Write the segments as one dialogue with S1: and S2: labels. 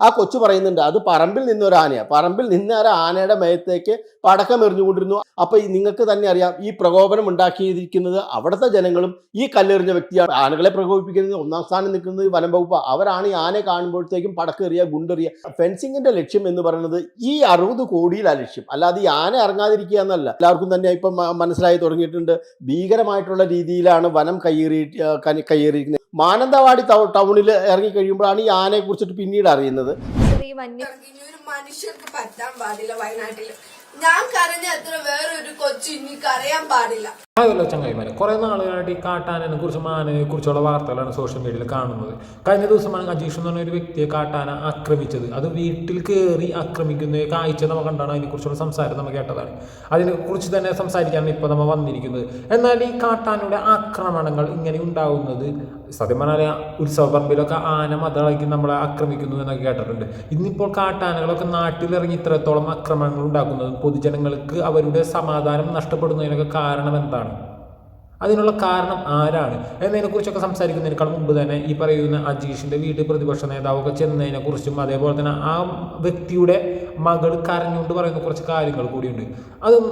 S1: ആ കൊച്ചു പറയുന്നുണ്ട് അത് പറമ്പിൽ നിന്നൊരു ആനയാണ് പറമ്പിൽ നിന്ന് ഒരു ആനയുടെ മയത്തേക്ക് പടക്കം എറിഞ്ഞുകൊണ്ടിരുന്നു. അപ്പൊ ഈ നിങ്ങൾക്ക് തന്നെ അറിയാം ഈ പ്രകോപനം ഉണ്ടാക്കിയിരിക്കുന്നത് അവിടുത്തെ ജനങ്ങളും ഈ കല്ലെറിഞ്ഞ വ്യക്തിയാണ്. ആനകളെ പ്രകോപിപ്പിക്കുന്നത് ഒന്നാം സ്ഥാനം നിൽക്കുന്നത് വനം വകുപ്പ്. അവരാണ് ഈ ആനയെ കാണുമ്പോഴത്തേക്കും പടക്കെറിയ ഗുണ്ടെറിയ ഫെൻസിങ്ങിന്റെ ലക്ഷ്യം എന്ന് പറയുന്നത് ഈ അറുപത് കോടിയിലാണ് ലക്ഷ്യം. അല്ലാതെ ഈ ആന ഇറങ്ങാതിരിക്കുക എന്നല്ല. എല്ലാവർക്കും തന്നെ ഇപ്പം മനസ്സിലായി തുടങ്ങിയിട്ടുണ്ട്. ഭീകരമായിട്ടുള്ള രീതിയിലാണ് വനം കയ്യേറി കയ്യേറിയിരിക്കുന്നത്. മാനന്തവാടി ടൗണിൽ ഇറങ്ങി കഴിയുമ്പോഴാണ് ഈ ആനയെ കുറിച്ചിട്ട് പിന്നീട് അറിയുന്നത്.
S2: ഒരു മനുഷ്യർക്ക് പറ്റാൻ പാടില്ല വയനാട്ടിൽ. ഞാൻ കരഞ്ഞ അത്ര വേറൊരു കൊച്ചു ഇനി കരയാൻ പാടില്ല.
S3: അതല്ലോ ചങ്ങായിമാരെ കുറേ നാളുകളായിട്ട് ഈ കാട്ടാനെ കുറിച്ച് മാനയെ കുറിച്ചുള്ള വാർത്തകളാണ് സോഷ്യൽ മീഡിയയിൽ കാണുന്നത്. കഴിഞ്ഞ ദിവസമാണ് അജീഷ് എന്ന് പറഞ്ഞ ഒരു വ്യക്തിയെ കാട്ടാന ആക്രമിച്ചത്. അത് വീട്ടിൽ കയറി ആക്രമിക്കുന്ന കാഴ്ച നമ്മൾ കണ്ടാണ് അതിനെക്കുറിച്ചുള്ള സംസാരം നമ്മൾ കേട്ടതാണ്. അതിനെക്കുറിച്ച് തന്നെ സംസാരിക്കാനാണ് ഇപ്പോൾ നമ്മൾ വന്നിരിക്കുന്നത്. എന്നാൽ ഈ കാട്ടാനയുടെ ആക്രമണങ്ങൾ ഇങ്ങനെ ഉണ്ടാവുന്നത് സത്യം പറഞ്ഞാൽ ഉത്സവ പറമ്പിലൊക്കെ ആന മതളാക്കി നമ്മളെ ആക്രമിക്കുന്നു എന്നൊക്കെ കേട്ടിട്ടുണ്ട്. ഇന്നിപ്പോൾ കാട്ടാനകളൊക്കെ നാട്ടിലിറങ്ങി ഇത്രത്തോളം ആക്രമണങ്ങൾ ഉണ്ടാക്കുന്നത് പൊതുജനങ്ങൾക്ക് അവരുടെ സമാധാനം നഷ്ടപ്പെടുന്നതിനൊക്കെ കാരണം എന്താണ്? അതിനുള്ള കാരണം ആരാണ്? എന്നതിനെക്കുറിച്ചൊക്കെ സംസാരിക്കുന്നതിനേക്കാൾ മുമ്പ് തന്നെ ഈ പറയുന്ന അജീഷിന്റെ വീട്ടിൽ പ്രതിപക്ഷ നേതാവൊക്കെ ചെന്നതിനെക്കുറിച്ചും അതേപോലെ തന്നെ ആ വ്യക്തിയുടെ മകൾ കരഞ്ഞുകൊണ്ട് പറയുന്ന കുറച്ച് കാര്യങ്ങൾ കൂടിയുണ്ട്. അതും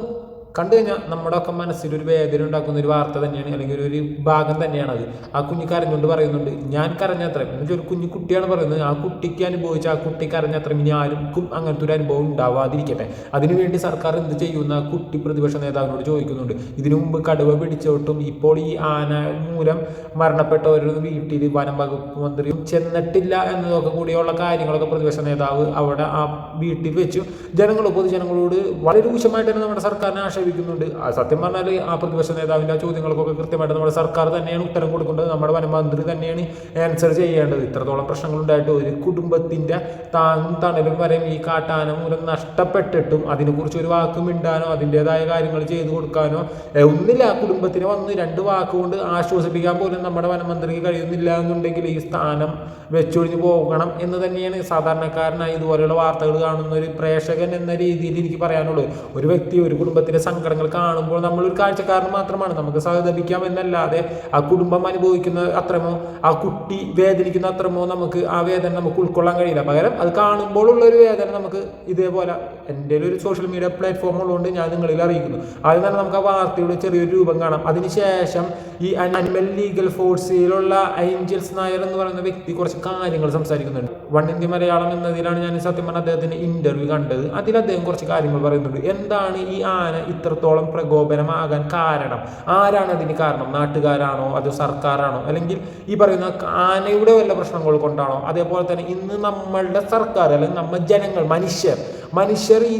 S3: കണ്ടു കഴിഞ്ഞാൽ നമ്മുടെ ഒക്കെ മനസ്സിൽ ഒരു വേദന ഉണ്ടാക്കുന്ന ഒരു വാർത്ത തന്നെയാണ് അല്ലെങ്കിൽ ഒരു- ഭാഗം തന്നെയാണ് അത്. ആ കുഞ്ഞ് കരഞ്ഞുകൊണ്ട് പറയുന്നുണ്ട് ഞാൻ കരഞ്ഞത്രയും എന്നുവെച്ചാൽ ഒരു കുഞ്ഞു കുട്ടിയാണ് പറയുന്നത് ആ കുട്ടിക്ക് അനുഭവിച്ച ആ കുട്ടി കരഞ്ഞത്രയും ഇനി ആർക്കും അങ്ങനത്തെ ഒരു അനുഭവം ഉണ്ടാവാതിരിക്കട്ടെ. അതിനുവേണ്ടി സർക്കാർ എന്ത് ചെയ്യുന്ന? കുട്ടി പ്രതിപക്ഷ നേതാവിനോട് ചോദിക്കുന്നുണ്ട് ഇതിനു മുമ്പ് കടുവ പിടിച്ചോട്ടും ഇപ്പോൾ ഈ ആന മൂലം മരണപ്പെട്ടവരുടെ വീട്ടിൽ വനം വകുപ്പ് മന്ത്രിയും ചെന്നിട്ടില്ല എന്നതൊക്കെ കൂടിയുള്ള കാര്യങ്ങളൊക്കെ പ്രതിപക്ഷ നേതാവ് അവിടെ ആ വീട്ടിൽ വെച്ചു. ജനങ്ങൾ പൊതുജനങ്ങളോട് വളരെ രൂക്ഷമായിട്ട് തന്നെ നമ്മുടെ സർക്കാരിനെ ആക്ഷേപിക്കുന്നുണ്ട് സത്യം പറഞ്ഞാൽ ആ പ്രതിപക്ഷ നേതാവിന്റെ ആ ചോദ്യങ്ങൾക്കൊക്കെ കൃത്യമായിട്ട് നമ്മുടെ സർക്കാർ തന്നെയാണ് ഉത്തരം കൊടുക്കേണ്ടത്. നമ്മുടെ വനമന്ത്രി തന്നെയാണ് ആൻസർ ചെയ്യേണ്ടത്. ഇത്രത്തോളം പ്രശ്നങ്ങളുണ്ടായിട്ട് ഒരു കുടുംബത്തിന്റെ താങ്ങും തണലും വരെയും ഈ കാട്ടാന മൂലം നഷ്ടപ്പെട്ടിട്ടും അതിനെക്കുറിച്ച് ഒരു വാക്ക് മിണ്ടാനോ അതിന്റെതായ കാര്യങ്ങൾ ചെയ്തു കൊടുക്കാനോ ഒന്നില്ല കുടുംബത്തിനെ വന്ന് രണ്ട് വാക്കുകൊണ്ട് ആശ്വസിപ്പിക്കാൻ പോലും നമ്മുടെ വനമന്ത്രിക്ക് കഴിയുന്നില്ല എന്നുണ്ടെങ്കിൽ ഈ സ്ഥാനം വെച്ചൊഴിഞ്ഞ് പോകണം എന്ന് തന്നെയാണ് സാധാരണക്കാരനായി ഇതുപോലെയുള്ള വാർത്തകൾ കാണുന്ന ഒരു പ്രേക്ഷകൻ എന്ന രീതിയിൽ എനിക്ക് പറയാനുള്ളത്. ഒരു വ്യക്തി ഒരു കുടുംബത്തിലെ സങ്കടങ്ങൾ കാണുമ്പോൾ നമ്മൾ ഒരു കാഴ്ചക്കാരൻ മാത്രമാണ്. നമുക്ക് സഹതപിക്കാം എന്നല്ലാതെ ആ കുടുംബം അനുഭവിക്കുന്ന അത്രമോ ആ കുട്ടി വേദനിക്കുന്ന അത്രമോ നമുക്ക് ആ വേദന നമുക്ക് ഉൾക്കൊള്ളാൻ കഴിയില്ല. പകരം അത് കാണുമ്പോഴുള്ള ഒരു വേദന നമുക്ക് ഇതേപോലെ എന്റെ ഒരു സോഷ്യൽ മീഡിയ പ്ലാറ്റ്ഫോം ഉള്ളതുകൊണ്ട് ഞാൻ നിങ്ങളിൽ അറിയിക്കുന്നു. ആദ്യം തന്നെ നമുക്ക് ആ വാർത്തയുടെ ചെറിയൊരു രൂപം കാണാം. അതിനുശേഷം ഈ അനിമൽ ലീഗൽ ഫോഴ്സിലുള്ള ഏഞ്ചൽസ് നായർ എന്ന് പറയുന്ന വ്യക്തി കുറച്ച് കാര്യങ്ങൾ സംസാരിക്കുന്നുണ്ട്. വൺ ഇന്ത്യ മലയാളം എന്നതിലാണ് ഞാൻ സത്യം പറഞ്ഞ അദ്ദേഹത്തിന്റെ ഇന്റർവ്യൂ കണ്ടത്. അതിൽ അദ്ദേഹം കുറച്ച് കാര്യങ്ങൾ പറയുന്നുണ്ട്. എന്താണ് ഈ ആന ഇത്രത്തോളം പ്രകോപനമാകാൻ കാരണം? ആരാണ് അതിന് കാരണം? നാട്ടുകാരാണോ? അതോ സർക്കാരാണോ? അല്ലെങ്കിൽ ഈ പറയുന്ന ആനയുടെ വല്ല പ്രശ്നങ്ങൾ കൊണ്ടാണോ? അതേപോലെ തന്നെ ഇന്ന് നമ്മളുടെ സർക്കാർ അല്ലെങ്കിൽ നമ്മൾ ജനങ്ങൾ മനുഷ്യർ മനുഷ്യർ ഈ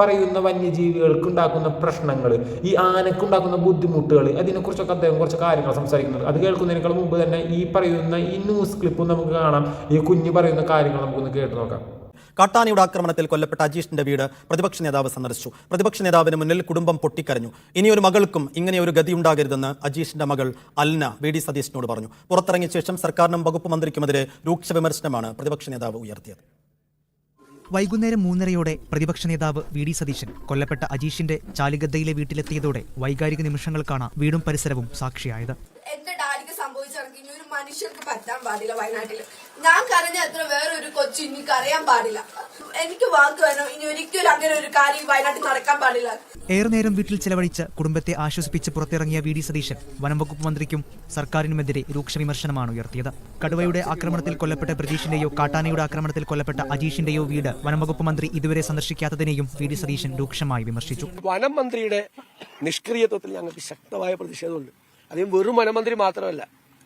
S3: പറയുന്ന വന്യജീവികൾക്ക് ഉണ്ടാക്കുന്ന പ്രശ്നങ്ങൾ ഈ ആനക്കുണ്ടാക്കുന്ന ബുദ്ധിമുട്ടുകൾ അതിനെക്കുറിച്ചൊക്കെ അദ്ദേഹം കുറച്ച് കാര്യങ്ങൾ സംസാരിക്കുന്നത് അത് കേൾക്കുന്നതിനേക്കാൾ മുമ്പ് തന്നെ ഈ പറയുന്ന ഈ ന്യൂസ് ക്ലിപ്പും നമുക്ക് കാണാം. ഈ കുഞ്ഞ് പറയുന്ന കാര്യങ്ങൾ നമുക്കൊന്ന് കേട്ട് നോക്കാം.
S4: കാട്ടാനയുടെ ആക്രമണത്തിൽ കൊല്ലപ്പെട്ട അജീഷിന്റെ വീട് പ്രതിപക്ഷ നേതാവ് സന്ദർശിച്ചു. പ്രതിപക്ഷ നേതാവിന് മുന്നിൽ കുടുംബം പൊട്ടിക്കരഞ്ഞു. ഇനിയൊരു മകൾക്കും ഇങ്ങനെ ഒരു ഗതി ഉണ്ടാകരുതെന്ന് അജീഷിന്റെ മകൾ അൽന വി ഡി സതീശിനോട് പറഞ്ഞു. പുറത്തിറങ്ങിയ ശേഷം സർക്കാരിനും വകുപ്പ് മന്ത്രിക്കുമെതിരെ രൂക്ഷ വിമർശനമാണ് പ്രതിപക്ഷ നേതാവ് ഉയർത്തിയത്.
S5: വൈകുന്നേരം മൂന്നരയോടെ പ്രതിപക്ഷ നേതാവ് വി ഡി സതീശൻ കൊല്ലപ്പെട്ട അജീഷിന്റെ ചാലിഗദ്ദയിലെ വീട്ടിലെത്തിയതോടെ വൈകാരിക നിമിഷങ്ങൾക്കാണ് വീടും പരിസരവും സാക്ഷിയായത്.
S2: എന്റെ ഡാഡിക്ക് സംഭവിച്ചിറങ്ങി ഇനി ഒരു മനുഷ്യർക്ക് പറ്റാൻ പാടില്ല വയനാട്ടിൽ. ഞാൻ കരഞ്ഞ അത്ര വേറൊരു കൊച്ചു ഇനി കരയാൻ പാടില്ല. എനിക്ക് വാക്ക് വേണം. ഇനി ഒരിക്കലും അങ്ങനെ ഒരു കാര്യം വയനാട്ടിൽ നടക്കാൻ പാടില്ല.
S5: ഏറെ നേരം വീട്ടിൽ ചെലവഴിച്ച് കുടുംബത്തെ ആശ്വസിപ്പിച്ച് പുറത്തിറങ്ങിയ വി ഡി സതീശൻ വനംവകുപ്പ് മന്ത്രിക്കും സർക്കാരിനുമെതിരെ രൂക്ഷ വിമർശനമാണ് ഉയർത്തിയത്. കടുവയുടെ ആക്രമണത്തിൽ കൊല്ലപ്പെട്ട ബ്രിജീഷിന്റെയോ കാട്ടാനയുടെ ആക്രമണത്തിൽ കൊല്ലപ്പെട്ട അജീഷിന്റെയോ വീട് വനംവകുപ്പ് മന്ത്രി ഇതുവരെ സന്ദർശിക്കാത്തതിനെയും വി ഡി സതീശൻ രൂക്ഷമായി വിമർശിച്ചു.
S6: വനം മന്ത്രിയുടെ നിഷ്ക്രിയത്വത്തിൽ ഞങ്ങൾക്ക് ശക്തമായ പ്രതിഷേധമുണ്ട്. അദ്ദേഹം വെറും വനമന്ത്രി മാത്രമല്ല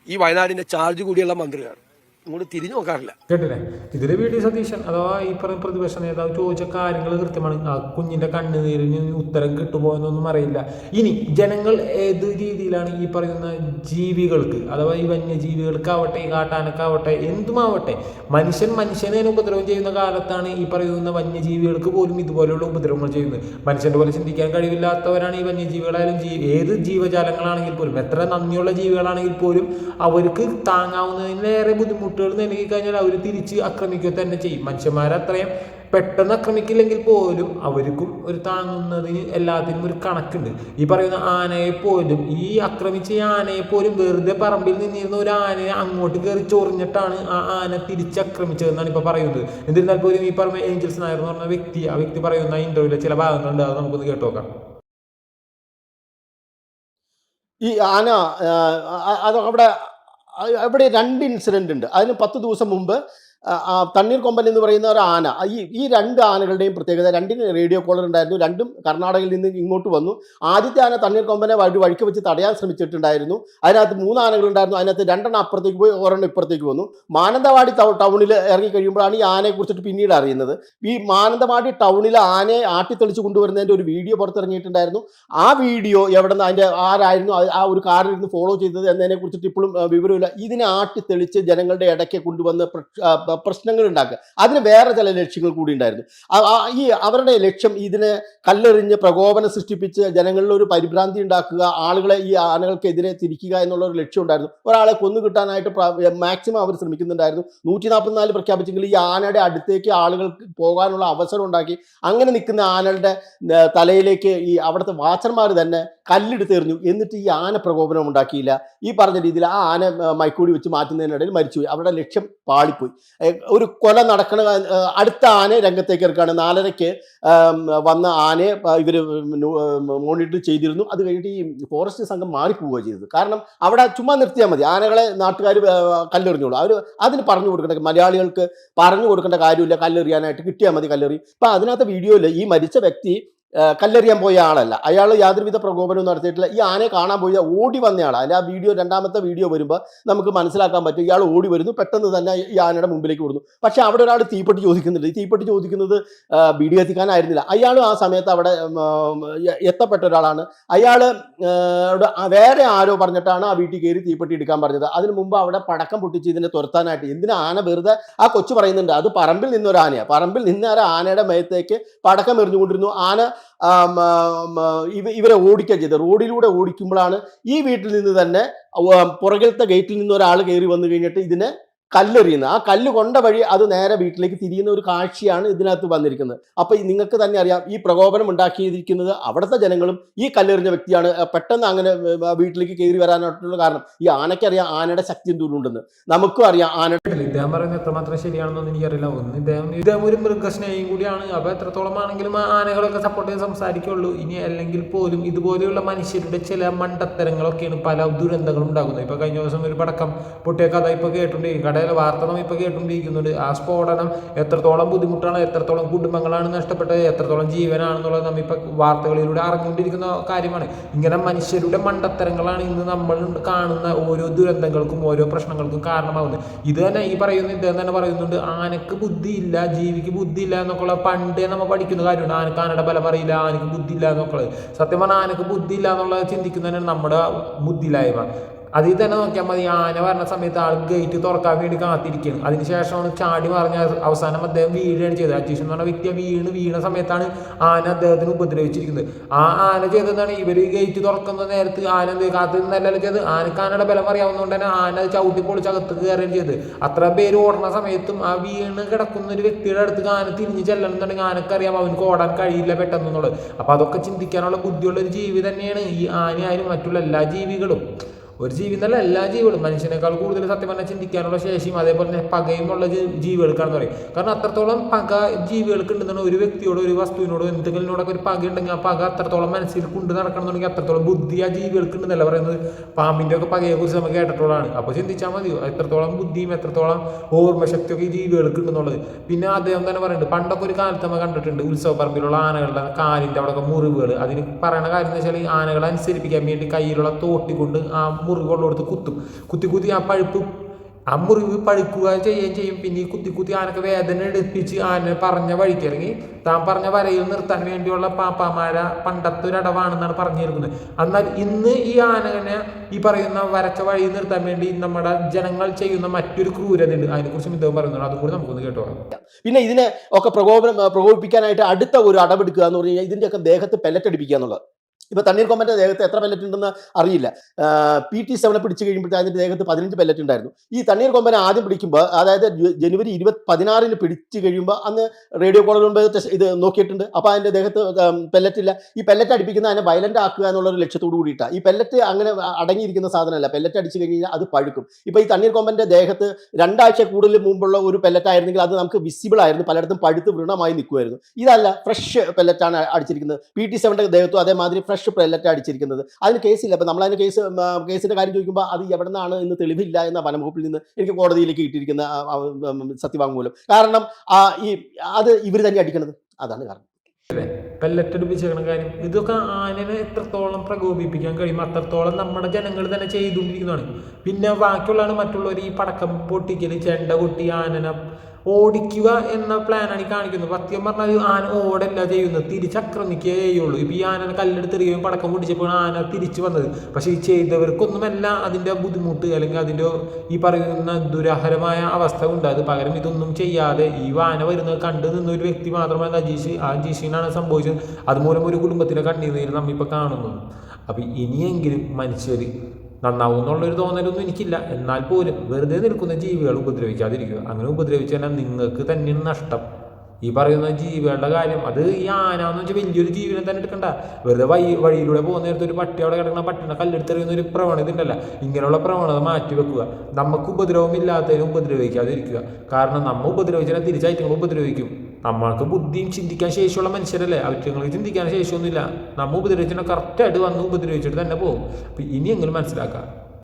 S6: ഈ വയനാടിന്റെ ചാർജ് കൂടിയുള്ള മന്ത്രിയാണ്. ഇങ്ങോട്ട് തിരിഞ്ഞു നോക്കാറില്ല.
S3: കേട്ടില്ലേ? ഇതിൽ വി ഡി സതീശൻ അഥവാ ഈ പറഞ്ഞ പ്രതിപക്ഷ നേതാവ് ചോദിച്ച കാര്യങ്ങൾ കൃത്യമാണ്. ആ കുഞ്ഞിന്റെ കണ്ണുനീരിന് ഉത്തരം കിട്ടുപോയെന്നൊന്നും അറിയില്ല. ഇനി ജനങ്ങൾ ഏത് രീതിയിലാണ് ഈ പറയുന്ന ജീവികൾക്ക് അഥവാ ഈ വന്യജീവികൾക്കാവട്ടെ ഈ കാട്ടാനക്കാവട്ടെ എന്തുമാവട്ടെ മനുഷ്യൻ മനുഷ്യനെ ഉപദ്രവം ചെയ്യുന്ന കാലത്താണ് ഈ പറയുന്ന വന്യജീവികൾക്ക് പോലും ഇതുപോലെയുള്ള ഉപദ്രവങ്ങൾ ചെയ്യുന്നത്. മനുഷ്യന്റെ പോലെ ചിന്തിക്കാൻ കഴിവില്ലാത്തവരാണ് ഈ വന്യജീവികളായാലും ജീ ഏത് ജീവജാലങ്ങളാണെങ്കിൽ പോലും എത്ര നന്ദിയുള്ള ജീവികളാണെങ്കിൽ പോലും അവർക്ക് താങ്ങാവുന്നതിനേറെ ബുദ്ധിമുട്ട് ബുദ്ധിമുട്ടുകൾ നൽകി കഴിഞ്ഞാൽ അവർ തിരിച്ച് ആക്രമിക്കുക തന്നെ ചെയ്യും. മനുഷ്യന്മാരത്രയും പെട്ടെന്ന് ആക്രമിക്കില്ലെങ്കിൽ പോലും അവർക്കും ഒരു താങ്ങുന്നതിന് എല്ലാത്തിനും ഒരു കണക്കുണ്ട്. ഈ പറയുന്ന ആനയെ പോലും ഈ ആക്രമിച്ച ആനയെ പോലും വെറുതെ പറമ്പിൽ നിന്നിരുന്ന ഒരു ആനയെ അങ്ങോട്ട് കയറി ചൊറിഞ്ഞിട്ടാണ് ആ ആന തിരിച്ചാക്രമിച്ചതെന്നാണ് ഇപ്പോൾ പറയുന്നത്. എന്നിരുന്നാൽ പോലും ഈ പറഞ്ഞ ഏഞ്ചൽസ് നായർ എന്ന് പറഞ്ഞ വ്യക്തി ആ വ്യക്തി പറയുന്ന ഇന്റർവ്യൂവിലെ ചില ഭാഗങ്ങളുണ്ട്. അത് നമുക്കൊന്ന് കേട്ട് നോക്കാം.
S1: ഈ ആന അത് അവിടെ അവിടെ രണ്ട് ഇൻസിഡന്റ് ഉണ്ട്. അതിന് പത്ത് ദിവസം മുമ്പ് ആ, കൊമ്പൻ എന്ന് പറയുന്ന ഒരു ആന. ഈ ഈ രണ്ട് ആനകളുടെയും പ്രത്യേകത രണ്ടിന് റേഡിയോ കോളർ ഉണ്ടായിരുന്നു രണ്ടും കർണാടകയിൽ നിന്ന് ഇങ്ങോട്ട് വന്നു. ആദ്യത്തെ ആന തണ്ണീർ കൊമ്പനെ വഴി വഴിക്ക് വെച്ച് തടയാൻ ശ്രമിച്ചിട്ടുണ്ടായിരുന്നു. അതിനകത്ത് മൂന്ന് ആനകളുണ്ടായിരുന്നു അതിനകത്ത് രണ്ടെണ്ണം അപ്പുറത്തേക്ക് പോയി ഒരെണ്ണം ഇപ്പുറത്തേക്ക് വന്നു. മാനന്തവാടി ടൗണിൽ ഇറങ്ങി കഴിയുമ്പോഴാണ് ഈ ആനയെ കുറിച്ചിട്ട് പിന്നീട് അറിയുന്നത്. ഈ മാനന്തവാടി ടൗണിൽ ആനയെ ആട്ടിത്തെളിച്ച് കൊണ്ടുവരുന്നതിന്റെ ഒരു വീഡിയോ പുറത്തിറങ്ങിയിട്ടുണ്ടായിരുന്നു. ആ വീഡിയോ എവിടെ നിന്ന് അതിന്റെ ആരായിരുന്നു ആ ഒരു കാറിൽ നിന്ന് ഫോളോ ചെയ്തത് എന്നതിനെ കുറിച്ചിട്ട് ഇപ്പോഴും വിവരമില്ല. ഇതിനെ ആട്ടിത്തെളിച്ച് ജനങ്ങളുടെ ഇടയ്ക്ക് കൊണ്ടുവന്ന് പ- പ്രശ്നങ്ങൾ ഉണ്ടാക്കുക. അതിന് വേറെ ചില ലക്ഷ്യങ്ങൾ കൂടി ഉണ്ടായിരുന്നു. ഈ അവരുടെ ലക്ഷ്യം ഇതിനെ കല്ലെറിഞ്ഞ് പ്രകോപനം സൃഷ്ടിപ്പിച്ച് ജനങ്ങളിൽ ഒരു പരിഭ്രാന്തി ഉണ്ടാക്കുക ആളുകളെ ഈ ആനകൾക്കെതിരെ തിരിക്കുക എന്നുള്ള ഒരു ലക്ഷ്യം ഉണ്ടായിരുന്നു. ഒരാളെ കൊന്നു കിട്ടാനായിട്ട് മാക്സിമം അവർ ശ്രമിക്കുന്നുണ്ടായിരുന്നു. നൂറ്റി നാൽപ്പത്തിനാല് പ്രഖ്യാപിച്ചെങ്കിൽ ഈ ആനയുടെ അടുത്തേക്ക് ആളുകൾക്ക് പോകാനുള്ള അവസരം ഉണ്ടാക്കി. അങ്ങനെ നിൽക്കുന്ന ആനകളുടെ തലയിലേക്ക് ഈ അവിടുത്തെ വാച്ചർമാർ തന്നെ കല്ലെടുത്ത് എറിഞ്ഞു. എന്നിട്ട് ഈ ആന പ്രകോപനം ഉണ്ടാക്കിയില്ല. ഈ പറഞ്ഞ രീതിയിൽ ആ ആന മൈക്കൂടി വെച്ച് മാറ്റുന്നതിനിടയിൽ മരിച്ചുപോയി. അവരുടെ ലക്ഷ്യം പാളിപ്പോയി. ഒരു കൊല നടക്കണ അടുത്ത ആന രംഗത്തേക്ക് ഇറക്കുകയാണ്. നാലരയ്ക്ക് വന്ന ആനയെ ഇവർ മോണിറ്റർ ചെയ്തിരുന്നു. അത് കഴിഞ്ഞിട്ട് ഈ ഫോറസ്റ്റ് സംഘം മാറിപ്പോവുകയാണ് ചെയ്തത്. കാരണം അവിടെ ചുമ്മാ നിർത്തിയാൽ മതി. ആനകളെ നാട്ടുകാർ കല്ലെറിഞ്ഞോളൂ. അവർ അതിന് പറഞ്ഞു കൊടുക്കേണ്ട മലയാളികൾക്ക് പറഞ്ഞു കൊടുക്കേണ്ട കാര്യമില്ല. കല്ലെറിയാനായിട്ട് കിട്ടിയാൽ മതി കല്ലെറി. ഇപ്പം അതിനകത്ത് വീഡിയോയിൽ ഈ മരിച്ച വ്യക്തി കല്ലെറിയാൻ പോയ ആളല്ല. അയാൾ യാതൊരുവിധ പ്രകോപനവും നടത്തിയിട്ടില്ല. ഈ ആനയെ കാണാൻ പോയ ഓടി വന്നയാൾ അതിന്റെ ആ വീഡിയോ രണ്ടാമത്തെ വീഡിയോ വരുമ്പോൾ നമുക്ക് മനസ്സിലാക്കാൻ പറ്റും ഇയാൾ ഓടി വരുന്നു പെട്ടെന്ന് തന്നെ ഈ ആനയുടെ മുമ്പിലേക്ക് വിടുന്നു പക്ഷേ അവിടെ ഒരാൾ തീപ്പെട്ടി ചോദിക്കുന്നുണ്ട്. ഈ തീപ്പെട്ടി ചോദിക്കുന്നത് വീഡിയോ എത്തിക്കാനായിരുന്നില്ല. അയാളും ആ സമയത്ത് അവിടെ എത്തപ്പെട്ട ഒരാളാണ്. അയാൾ വേറെ ആരോ പറഞ്ഞിട്ടാണ് ആ വീട്ടിൽ കയറി തീപ്പെട്ടി എടുക്കാൻ പറഞ്ഞത്. അതിന് മുമ്പ് അവിടെ പടക്കം പൊട്ടിച്ച് ഇതിനെ തുരത്താനായിട്ട്. എന്തിനാ ആന വെറുതെ ആ കൊച്ചു പറയുന്നുണ്ട്? അത് പറമ്പിൽ നിന്നൊരു ആനയാണ് പറമ്പിൽ നിന്നേരം ആനയുടെ മയത്തേക്ക് പടക്കം എറിഞ്ഞുകൊണ്ടിരുന്നു. ആന ഇവരെ ഓടിക്കുക ചെയ്തത്. റോഡിലൂടെ ഓടിക്കുമ്പോഴാണ് ഈ വീട്ടിൽ നിന്ന് തന്നെ പുറകിലത്തെ ഗേറ്റിൽ നിന്ന് ഒരാൾ കയറി വന്നു കഴിഞ്ഞിട്ട് ഇതിനെ കല്ലെറിയുന്നത്. ആ കല്ല് കൊണ്ട വഴി അത് നേരെ വീട്ടിലേക്ക് തിരിയുന്ന ഒരു കാഴ്ചയാണ് ഇതിനകത്ത് വന്നിരിക്കുന്നത്. അപ്പൊ നിങ്ങൾക്ക് തന്നെ അറിയാം ഈ പ്രകോപനം ഉണ്ടാക്കിയിരിക്കുന്നത് അവിടുത്തെ ജനങ്ങളും ഈ കല്ലെറിഞ്ഞ വ്യക്തിയാണ്. പെട്ടെന്ന് അങ്ങനെ വീട്ടിലേക്ക് കയറി വരാനായിട്ടുള്ള കാരണം ഈ ആനയ്ക്കറിയാം ആനയുടെ ശക്തി എന്തോരുണ്ടെന്ന് നമുക്കും അറിയാം
S3: ആനയുടെ ഇദ്ദേഹം പറയുന്നത് എത്രമാത്രം ശരിയാണെന്നൊന്നും എനിക്കറിയില്ല. ഒന്ന് ഇദ്ദേഹം ഇദ്ദേഹം ഒരു മൃഗസ്നേഹിയും കൂടിയാണ്. അപ്പോൾ എത്രത്തോളം ആണെങ്കിലും ആനകളൊക്കെ സപ്പോർട്ട് ചെയ്യാൻ സംസാരിക്കുള്ളൂ. ഇനി അല്ലെങ്കിൽ പോലും ഇതുപോലെയുള്ള മനുഷ്യരുടെ ചില മണ്ടത്തരങ്ങളൊക്കെയാണ് പല ദുരന്തങ്ങളും ഉണ്ടാകുന്നത്. ഇപ്പോൾ കഴിഞ്ഞ ദിവസം ഒരു പടക്കം പൊട്ടിയ കഥ ഇപ്പോൾ കേട്ടുകൊണ്ടിരിക്കും കടയിലെ വാർത്ത നമ്മൾ ഇപ്പോൾ കേട്ടുകൊണ്ടിരിക്കുന്നുണ്ട്. ആ സ്ഫോടനം എത്രത്തോളം ബുദ്ധിമുട്ടാണ് എത്രത്തോളം കുടുംബങ്ങളാണ് നഷ്ടപ്പെട്ടത് എത്രത്തോളം ജീവനാണെന്നുള്ളത് നമ്മൾ ഇപ്പോൾ വാർത്തകളിലൂടെ അറിഞ്ഞുകൊണ്ടിരിക്കുന്ന കാര്യമാണ്. ഇങ്ങനെ മനുഷ്യരുടെ മണ്ടത്തരങ്ങളാണ് ഇന്ന് നമ്മൾ കാണുന്ന ഓരോ ദുരന്തങ്ങൾക്കും ഓരോ പ്രശ്നങ്ങൾക്കും കാരണമാകുന്നത് ഇത് തന്നെ ഈ പറയുന്ന ഇദ്ദേഹം തന്നെ പറയുന്നുണ്ട് ആനക്ക് ബുദ്ധിയില്ല ജീവിക്ക് ബുദ്ധിയില്ല എന്നൊക്കെയുള്ള പണ്ടേ നമ്മൾ പഠിക്കുന്ന കാര്യമുണ്ട് ആനക്ക് ആനയുടെ ബലം അറിയില്ല ആനക്ക് ബുദ്ധിയില്ല എന്നൊക്കെ സത്യം പറഞ്ഞാൽ ആനക്ക് ബുദ്ധിയില്ല എന്നുള്ളത് ചിന്തിക്കുന്നതന്നെ നമ്മുടെ ബുദ്ധിയില്ലായ്മ. അതിൽ തന്നെ നോക്കിയാൽ മതി. ആന വരണ സമയത്ത് ആൾ ഗേറ്റ് തുറക്കാൻ വേണ്ടി കാത്തിരിക്കുകയാണ് അതിനുശേഷമാണ് ചാടി മറിഞ്ഞ അവസാനം അദ്ദേഹം വീഴുകയാണ് ചെയ്തത്. അജീഷ് എന്ന് പറഞ്ഞ വ്യക്തി വീണ് വീണ സമയത്താണ് ആന അദ്ദേഹത്തിന് ഉപദ്രവിച്ചിരിക്കുന്നത്. ആ ആന ചെയ്തതാണ് ഇവർ ഗേറ്റ് തുറക്കുന്ന നേരത്ത് ആന എന്ത് കാത്തു നിന്നല്ലല്ലോ ചെയ്ത് ആനക്ക് ആനയുടെ ബലം അറിയാവുന്നതുകൊണ്ട് തന്നെ ആന ചവിട്ടി പൊളിച്ച് അകത്ത് കയറുകയാണ് ചെയ്തത്. അത്ര പേര് ഓടുന്ന സമയത്തും ആ വീണ് കിടക്കുന്ന ഒരു വ്യക്തിയുടെ അടുത്ത് ആന തിരിഞ്ഞ് ചെല്ലണമെന്നുണ്ടെങ്കിൽ ആനക്കറിയാം അവനക്ക് ഓടാൻ കഴിയില്ല പെട്ടെന്നുള്ളത് അപ്പോൾ അതൊക്കെ ചിന്തിക്കാനുള്ള ബുദ്ധിയുള്ള ഒരു ജീവി തന്നെയാണ് ഈ ആനയായാലും മറ്റുള്ള എല്ലാ ജീവികളും. ഒരു ജീവി എന്നല്ല എല്ലാ ജീവികളും മനുഷ്യനേക്കാൾ കൂടുതൽ സത്യം പറഞ്ഞാൽ ചിന്തിക്കാനുള്ള ശേഷിയും അതേപോലെ തന്നെ പകയുമുള്ള ജീവികൾക്കാണെന്ന് പറയും. കാരണം അത്രത്തോളം പക ജീവികൾക്ക് ഉണ്ടെന്നാണ് ഒരു വ്യക്തിയോട് ഒരു വസ്തുവിനോടോ എന്തെങ്കിലുമൊക്കെ ഒരു പക ഉണ്ടെങ്കിൽ ആ പക അത്രത്തോളം മനസ്സിൽ കൊണ്ട് നടക്കണമെന്നുണ്ടെങ്കിൽ അത്രത്തോളം ബുദ്ധി ആ ജീവികൾക്ക് ഉണ്ടെന്നല്ല പറയുന്നത്. പാമ്പിന്റെ ഒക്കെ പകയെ കുറിച്ച് നമുക്ക് കേട്ടിട്ടുള്ളതാണ്. അപ്പോൾ ചിന്തിച്ചാൽ മതി എത്രത്തോളം ബുദ്ധിയും എത്രത്തോളം ഓർമ്മശക്തിയൊക്കെ ഈ ജീവികൾക്ക് ഉണ്ടെന്നുള്ളത് പിന്നെ അദ്ദേഹം തന്നെ പറയുന്നുണ്ട് പണ്ടൊക്കെ ഒരു കാലത്ത് നമ്മൾ കണ്ടിട്ടുണ്ട് ഉത്സവ പറമ്പിലുള്ള ആനകളുടെ കാലിന്റെ അവിടെയൊക്കെ മുറിവുകൾ. അതിന് പറയുന്ന കാര്യം എന്ന് വെച്ചാൽ ആനകളെ അനുസരിപ്പിക്കാൻ വേണ്ടി കയ്യിലുള്ള തോട്ടി കൊണ്ട് ആ മുറിവുകളോടുത്ത് കുത്തും. കുത്തി കുത്തി ആ പഴുപ്പ് ആ മുറിവ് പഴുക്കുക ചെയ്യുകയും ചെയ്യും. പിന്നെ ഈ കുത്തി കുത്തി ആനക്ക് വേദന എടുപ്പിച്ച് ആന പറഞ്ഞ വഴിക്ക് ഇറങ്ങി താൻ പറഞ്ഞ വരയിൽ നിർത്താൻ വേണ്ടിയുള്ള പാപ്പാമാര പണ്ടത്തെ ഒരു അടവാണെന്നാണ് പറഞ്ഞിരിക്കുന്നത്. എന്നാൽ ഇന്ന് ഈ ആനനെ ഈ പറയുന്ന വരച്ച വഴി നിർത്താൻ വേണ്ടി നമ്മുടെ ജനങ്ങൾ ചെയ്യുന്ന മറ്റൊരു ക്രൂരതയുണ്ട്. അതിനെക്കുറിച്ച് ഇദ്ദേഹം പറയുന്നുണ്ട്. അതും കൂടി നമുക്കൊന്ന് കേട്ടോ
S1: പിന്നെ ഇതിനെ ഒക്കെ പ്രകോപനം പ്രകോപിപ്പിക്കാനായിട്ട് അടുത്ത ഒരു അടവെടുക്കുക എന്ന് പറഞ്ഞു കഴിഞ്ഞാൽ ഇതിന്റെയൊക്കെ ദേഹത്ത് പെല്ലറ്റ് അടിപ്പിക്കുക എന്നുള്ളത്. ഇപ്പൊ തണ്ണീർ കൊമ്പന്റെ ദേഹത്ത് എത്ര പെല്ലറ്റ് ഉണ്ടെന്ന് അറിയില്ല. പി ടി സെവനെ പിടിച്ചു കഴിയുമ്പോഴത്തെ അതിന്റെ ദേഹത്ത് പതിനഞ്ച് പെല്ലറ്റ് ഉണ്ടായിരുന്നു. ഈ തണ്ണീർ കൊമ്പനെ ആദ്യം പിടിക്കുമ്പോൾ അതായത് ജനുവരി ഇരുപത്തി പതിനാറിന് പിടിച്ചു കഴിയുമ്പോൾ അന്ന് റേഡിയോ കോളേജ് മുമ്പ് ഇത് നോക്കിയിട്ടുണ്ട്. അപ്പൊ അതിന്റെ ദേഹത്ത് പെല്ലറ്റ് ഇല്ല. ഈ പെല്ലറ്റ് അടിപ്പിക്കുന്ന അതിനെ വയലന്റ് ആക്കുക എന്നുള്ള ഒരു ലക്ഷ്യത്തോട് കൂടിയിട്ടാണ് ഈ പെല്ലറ്റ് അങ്ങനെ അടങ്ങിയിരിക്കുന്ന സാധനമല്ല. പെല്ലറ്റ് അടിച്ചു കഴിഞ്ഞാൽ അത് പഴുക്കും. ഇപ്പൊ ഈ തണ്ണീർ കൊമ്പന്റെ ദേഹത്ത് രണ്ടാഴ്ച കൂടുതൽ മുമ്പുള്ള ഒരു പെല്ലറ്റ് ആയിരുന്നെങ്കിൽ അത് നമുക്ക് വിസിബിൾ ആയിരുന്നു. പലയിടത്തും പഴുത്ത് വൃണമായി നിൽക്കുമായിരുന്നു ഇതല്ല ഫ്രഷ് പെല്ലറ്റാണ് അടിച്ചിരിക്കുന്നത്. പി ടി സെവന്റെ ദേഹത്തും അതേമാതിരി ഫ്രഷ് പെല്ലറ്റ് അടിച്ചിരിക്കുന്നത്. അതിന് കേസില്ല അപ്പൊ നമ്മളതിന് കേസ് കേസിന്റെ കാര്യം ചോദിക്കുമ്പോൾ അത് എവിടെ നിന്നാണ് എന്ന് തെളിവില്ല എന്ന വനംവകുപ്പിൽ നിന്ന് എനിക്ക് കോടതിയിലേക്ക് കിട്ടിയിരിക്കുന്ന സത്യവാങ്മൂലം. കാരണം ഈ അത് ഇവർ തന്നെ അടിക്കണത്. അതാണ് കാരണം.
S3: പെല്ലറ്റ് കാര്യം. ഇതൊക്കെ ആനനെ എത്രത്തോളം പ്രകോപിപ്പിക്കാൻ കഴിയും? അത്രത്തോളം നമ്മുടെ ജനങ്ങൾ തന്നെ ചെയ്തുകൊണ്ടിരിക്കുന്നതാണ്. പിന്നെ ബാക്കിയുള്ളതാണ് മറ്റുള്ളവർ ഈ പടക്കം പൊട്ടിക്കൽ ചെണ്ട കൊട്ടി ആനനെ ഓടിക്കുക എന്ന പ്ലാനാണ് ഈ കാണിക്കുന്നത്. പത്യം പറഞ്ഞാൽ ആന ഓടല്ല ചെയ്യുന്നത്. തിരിച്ചാക്രമിക്കുകയേ ചെയ്യുള്ളൂ ഇപ്പം ഈ ആനനെ കല്ലെടുത്തെറിയുകയും പടക്കം പൊട്ടിച്ചപ്പോൾ ആന തിരിച്ചു വന്നത്. പക്ഷേ ഈ ചെയ്തവർക്കൊന്നുമല്ല അതിന്റെ ബുദ്ധിമുട്ട് അല്ലെങ്കിൽ അതിന്റെ ഈ പറയുന്ന ദുരഹരമായ അവസ്ഥ ഉണ്ടായത് പകരം ഇതൊന്നും ചെയ്യാതെ ഈ ആന വരുന്നത് കണ്ടു നിന്ന ഒരു വ്യക്തി മാത്രമാണ് അജീഷ് ആ അജീഷിനാണ് സംഭവിച്ചത്. അതുമൂലം ഒരു കുടുംബത്തിലെ കണ്ണീർ നമ്മൾ നമ്മിപ്പോൾ കാണുന്നു. അപ്പം ഇനിയെങ്കിലും മനുഷ്യർ നന്നാവും എന്നുള്ളൊരു തോന്നലൊന്നും എനിക്കില്ല. എന്നാൽ പോലും വെറുതെ നിൽക്കുന്ന ജീവികൾ ഉപദ്രവിക്കാതിരിക്കുക. അങ്ങനെ ഉപദ്രവിച്ചാൽ നിങ്ങൾക്ക് തന്നെയാണ് നഷ്ടം. ഈ പറയുന്ന ജീവികളുടെ കാര്യം അത് ഈ ആന എന്ന് വെച്ചാൽ വലിയൊരു ജീവിനെ തന്നെ എടുക്കണ്ട. വെറുതെ വഴി വഴിയിലൂടെ പോകുന്ന നേരത്തെ ഒരു പട്ടി അവിടെ കിടക്കുന്ന പട്ടിനെ കല്ലെടുത്തെറിയുന്ന ഒരു പ്രവണത ഉണ്ടല്ല. ഇങ്ങനെയുള്ള പ്രവണത മാറ്റി വെക്കുക. നമുക്ക് ഉപദ്രവം ഇല്ലാത്തതിനും ഉപദ്രവിക്കാതിരിക്കുക. കാരണം നമ്മൾ ഉപദ്രവിച്ചാൽ തിരിച്ചയറ്റങ്ങൾ ഉപദ്രവിക്കും. നമ്മൾക്ക് ബുദ്ധിയും ചിന്തിക്കാൻ ശേഷിയുള്ള മനുഷ്യരല്ലേ? അവറ്റങ്ങൾക്ക് ചിന്തിക്കാൻ ശേഷിയൊന്നുമില്ല. നമ്മൾ ഉപദ്രവിച്ചാൽ കറക്റ്റായിട്ട് വന്ന് ഉപദ്രവിച്ചിട്ട് തന്നെ പോകും. അപ്പം ഇനിയെങ്കിലും മനസ്സിലാക്കുക